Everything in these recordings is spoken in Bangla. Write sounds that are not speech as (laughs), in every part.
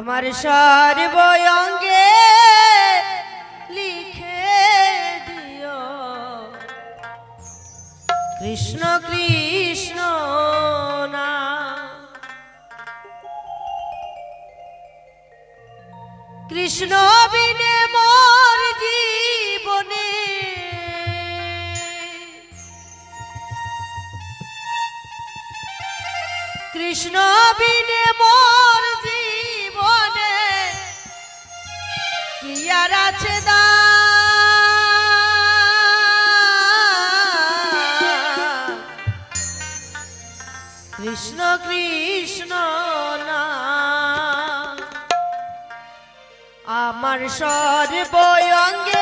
আমার সর্বঙ্গে লিখে দিও। কৃষ্ণ কৃষ্ণ না। কৃষ্ণ বিনে মর জীবনে। কৃষ্ণ বিনে কৃষ্ণ না আমার বয়ঙ্গে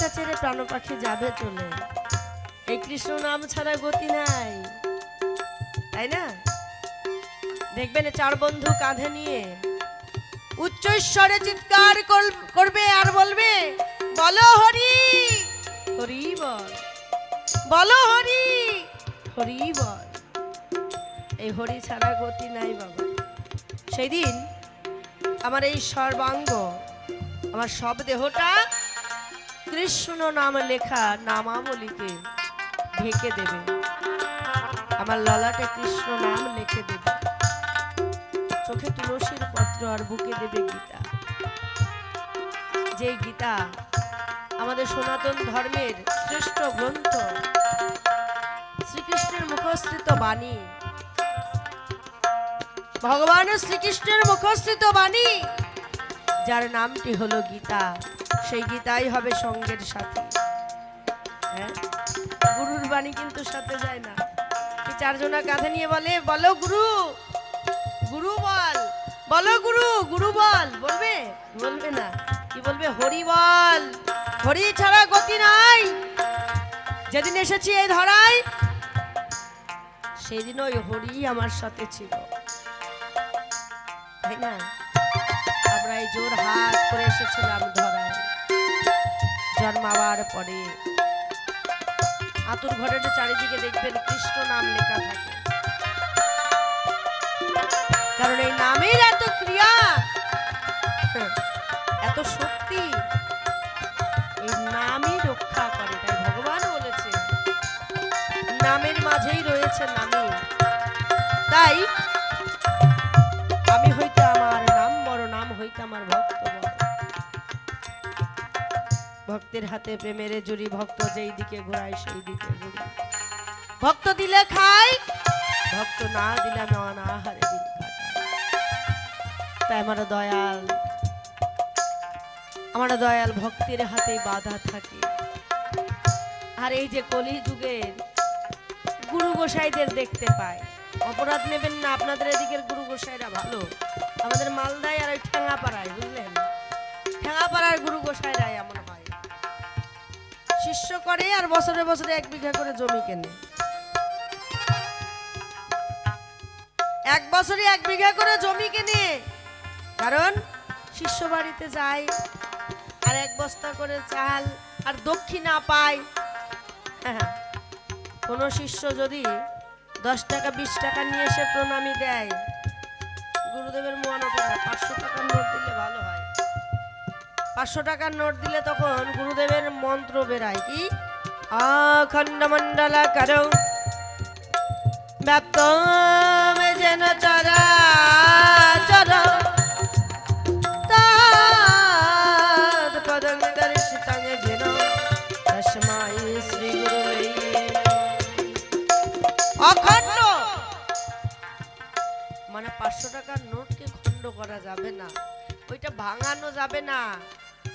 দেহ ছেড়ে প্রাণ পাখি যাবে চলে। এই কৃষ্ণ নাম ছাড়া গতি নাই। তাই না? দেখবেন চার বন্ধু কাঁধে নিয়ে উচ্চ স্বরে চিৎকার করবে আর বলবে, বলো হরি হরি বল, বলো হরি হরি বল। এই হরি ছাড়া গতি নাই বাবা। সেই দিন আমার এই সর্বাঙ্গ, আমার সব দেহটা কৃষ্ণ নাম লেখা নামাবলিতে ঢেকে দেবে। আমার ললাটে কৃষ্ণ নাম লিখে দেবে। চোখে তুলসীর পত্র আর বুকে দেবে গীতা। যে গীতা আমাদের সনাতন ধর্মের শ্রেষ্ঠ গ্রন্থ, শ্রীকৃষ্ণের মুখস্থিত বাণী, ভগবান শ্রীকৃষ্ণের মুখস্থিত বাণী, যার নামটি হলো গীতা। সেই গীতাই হবে সঙ্গের সাথে। হ্যাঁ? গুরুর বাণী কিন্তু সাথে যায় না। চারজনা কাঁধে নিয়ে বলে, বলো গুরু গুরু বল, বলো গুরু গুরু বল। বলবে? বলবে না। কি বলবে? হরি বল, হরি ছাড়া গতি নাই। যেদিন এসেছি এই ধরায়, সেদিন ওই হরি আমার সাথে ছিল। তাই না? আমরা এই জোর হাত করে এসেছিলাম ধরায়। জন্মাবার পরে। আতুর ঘরের চারিদিকে দেখবেন কৃষ্ণ নাম লেখা থাকে। কারণ এই নামের এত ক্রিয়া, এত শক্তি, এই নামই রক্ষা করে, তাই ভগবান বলেছে। নামের মাঝেই রয়েছে নামে তাই ভক্তের হাতে প্রেমের জুড়ি, ভক্ত যেই দিকে ঘোরায় সেই দিকে ঘুরি। ভক্ত দিলে খাই, ভক্ত না দিলে আমি অনাহারে দিন তাই আমার দয়াল আমার দয়াল ভক্তির হাতে বাধা থাকে। আর এই যে কলি যুগের গুরু গোসাইদের দেখতে পাই, অপরাধ নেবেন না, আপনাদের এদিকের গুরু গোসাইরা ভালো। আমাদের মালদায় আর ওই ঠেঙাপাড়ায় বুঝলেন? ঠেঙাপাড়ার গুরু গোসাইরাই এমন শিষ্য করে আর বছরে বছরে এক বিঘা করে জমি কেনে। এক বছরে এক বিঘা করে জমি কেনে। কারণ শিষ্য বাড়িতে যায় আর এক বস্তা করে চাল আর দক্ষিণা পায়। (laughs) কোনো শিষ্য যদি দশ টাকা, বিশ টাকা নিয়ে এসে প্রণামী দেয়, গুরুদেবের মন ওঠে না। পাঁচশো টাকার নোট দিলে ভালো। পাঁচশো টাকার নোট দিলে তখন গুরুদেবের মন্ত্র বেরায়। কি? অখণ্ড মণ্ডল করো। ব্যাপ্ত যেন চরা অখণ্ড! মানে পাঁচশো টাকার নোটকে খণ্ড করা যাবে না। ওইটা ভাঙানো যাবে না।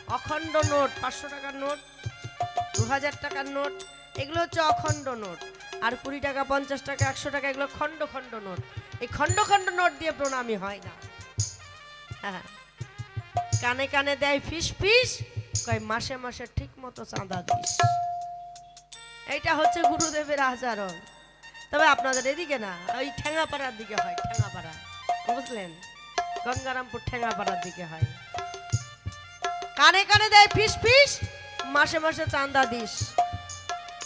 অখণ্ড নোট, পাঁচশো টাকার নোট দু হাজার টাকার নোট, এগুলো হচ্ছে অখণ্ড নোট। আর কুড়ি টাকা, পঞ্চাশ টাকা, একশো টাকা, এগুলো খণ্ড খণ্ড নোট। এই খণ্ড খণ্ড নোট দিয়ে প্রণামী হয় না। হ্যাঁ। কানে কানে দেয় ফিস ফিস, কয় মাসে মাসে ঠিক মতো চাঁদা দিস। এইটা হচ্ছে গুরুদেবের আচরণ। তবে আপনাদের এদিকে না, ওই ঠেঙ্গাপাড়ার দিকে হয়, ঠেঙ্গাপাড়া। বুঝলেন? গঙ্গারামপুর ঠেঙ্গাপাড়ার দিকে হয়। কানে কানে দেয় ফিস ফিস, মাসে মাসে চান্দা দিস।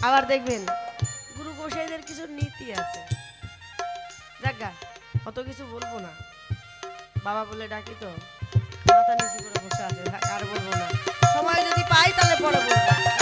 আবার দেখবেন গুরু গোসাইদের কিছু নীতি আছে। জাগা অত কিছু বলব না। বাবা বলে ডাকি তো, মাথা নিচু করে বসে আছে, আর বলব না। সময় যদি পাই তাহলে পরে বলব।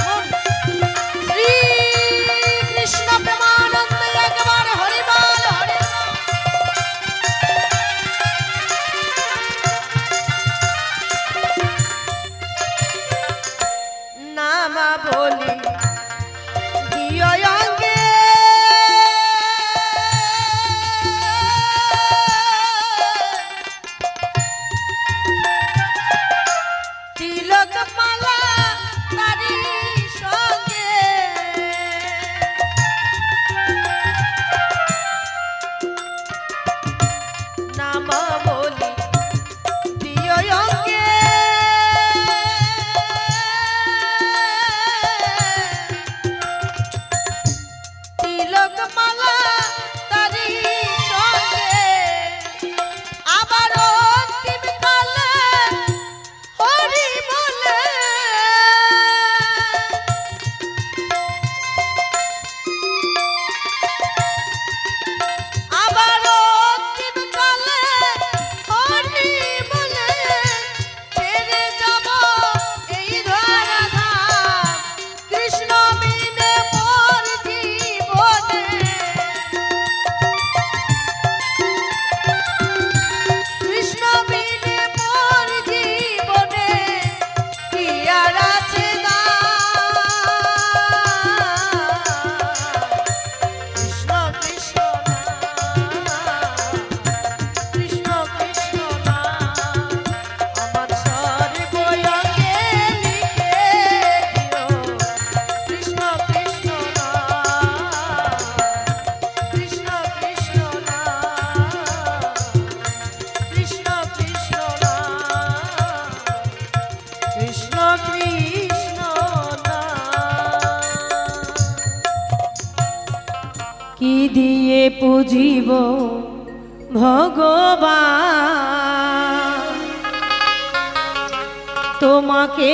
তোমাকে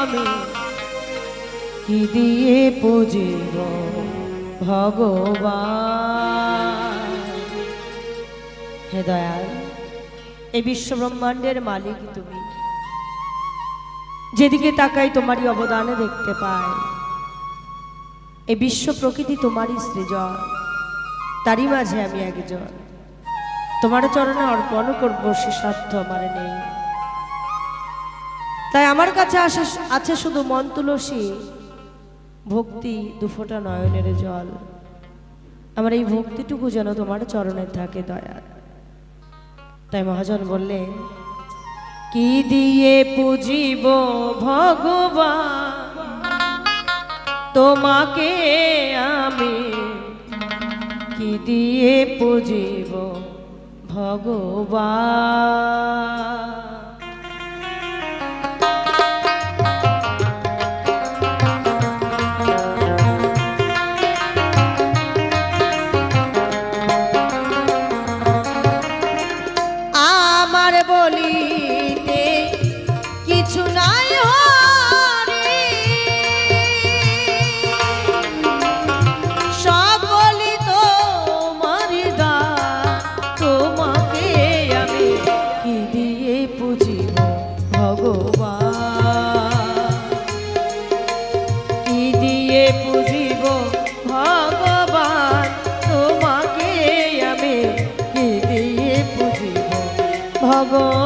আমি, কি দিয়ে পুজিব ভগবান? হে দয়াল, এই বিশ্ব ব্রহ্মাণ্ডের মালিক তুমি। যেদিকে তাকাই তোমারই অবদানে দেখতে পাই। এই বিশ্ব প্রকৃতি তোমারই সৃজন, তারই মাঝে আমি একজন। তোমার চরণে অর্পণ করব সে সাধ্য আমার নেই। তাই আমার কাছে আসে আছে শুধু মন তুলসী, ভক্তি দুফোটা নয়নের জল। আমার এই ভক্তিটুকু যেন তোমার চরণে থাকে দয়া তাই মহাজন বললেন, কি দিয়ে পুজিব ভগবান? তোমাকে আমি কি দিয়ে পুজিব ভগবান? দিয়ে পুজিব ভগবান তোমাকে আমি কি দিয়ে পুজিব ভগবান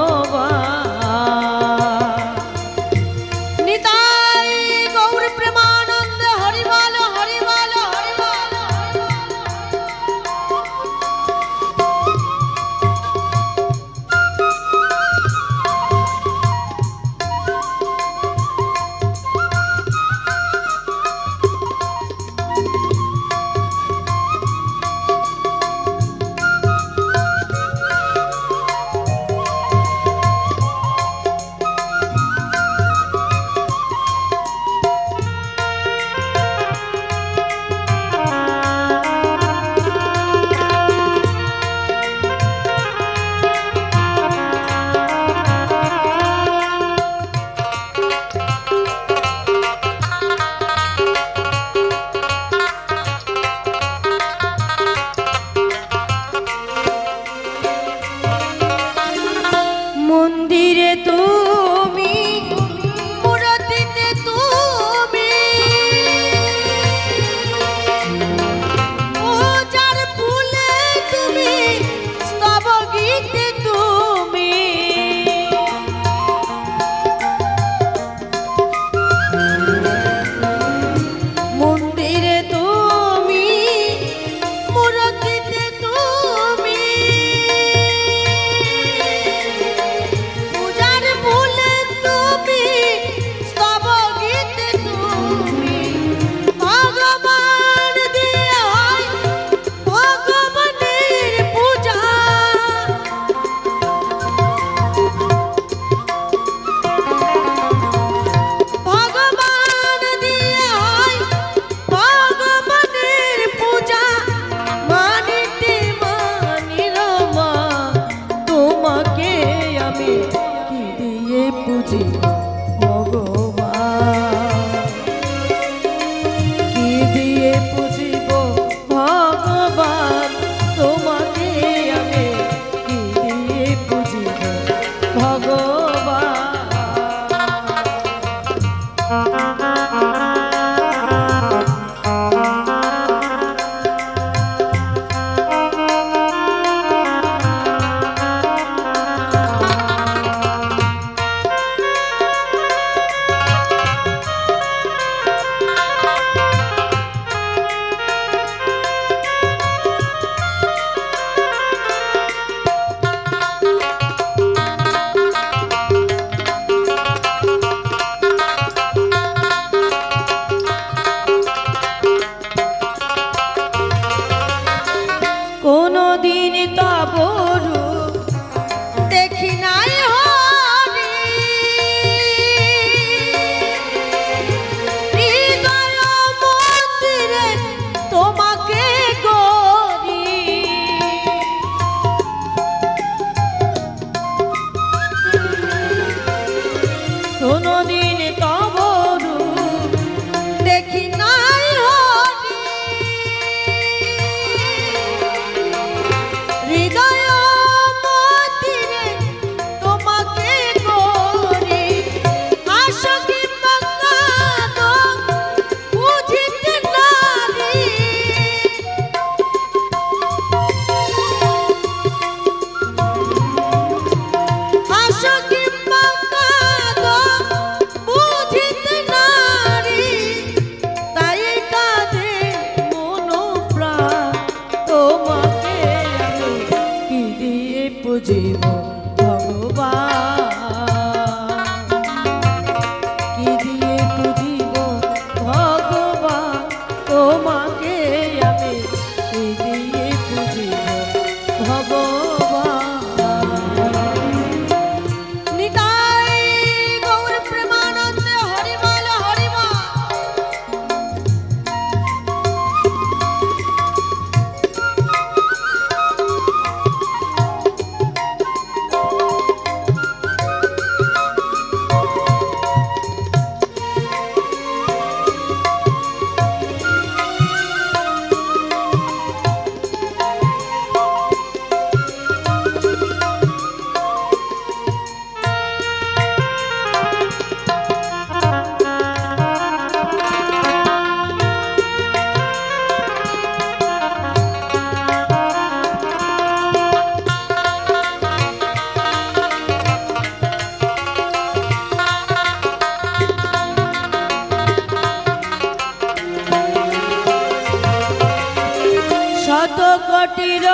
মাটির